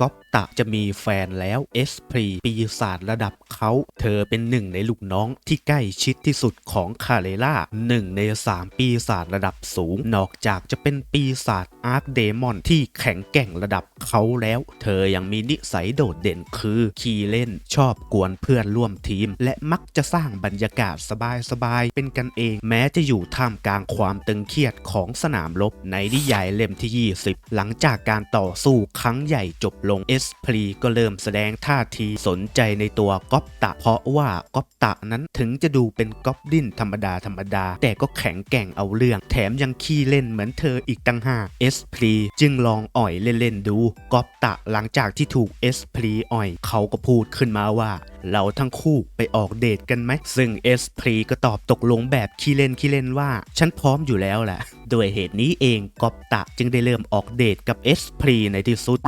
ก๊อปตะจะมีแฟนแล้วเอสพรีปีศาจระดับเขาเธอเป็นหนึ่งในลูกน้องที่ใกล้ชิดที่สุดของคาเลล่าหนึ่งในสามปีศาจระดับสูง นอกจากจะเป็นปีศาจอาร์คเดมอนที่แข็งแกร่งระดับเขาแล้ว เธอยังมีนิสัยโดดเด่นคือขี้เล่นชอบกวนเพื่อนร่วมทีม และมักจะสร้างบรรยากาศสบายๆเป็นกันเอง แม้จะอยู่ท่ามกลางความตึงเครียดของสนามรบในนิยายเล่มที่ 20 หลังจากการต่อสู้ครั้งใหญ่จบลงเอสพลีก็เริ่มแสดงท่าทีสนใจในตัวก๊อปตะ เพราะว่าก๊อปตะนั้นถึงจะดูเป็นก๊อบลินธรรมดาธรรมดา แต่ก็แข็งแกร่งเอาเรื่อง แถมยังขี้เล่นเหมือนเธออีกตั้งห้าเอสพลีจึงลองอ่อยเล่นๆดูก๊อปตะหลังจากที่ถูกเอสพลีอ่อยเขาก็พูดขึ้นมาว่าเราทั้งคู่ไปออกเดทกันไหม ซึ่งเอสพรีก็ตอบตกลงแบบขี้เล่นขี้เล่นว่า ฉันพร้อมอยู่แล้วแหละด้วยเหตุนี้เองกอบตะจึงได้เริ่มออกเดทกับเอสพรีในที่สุด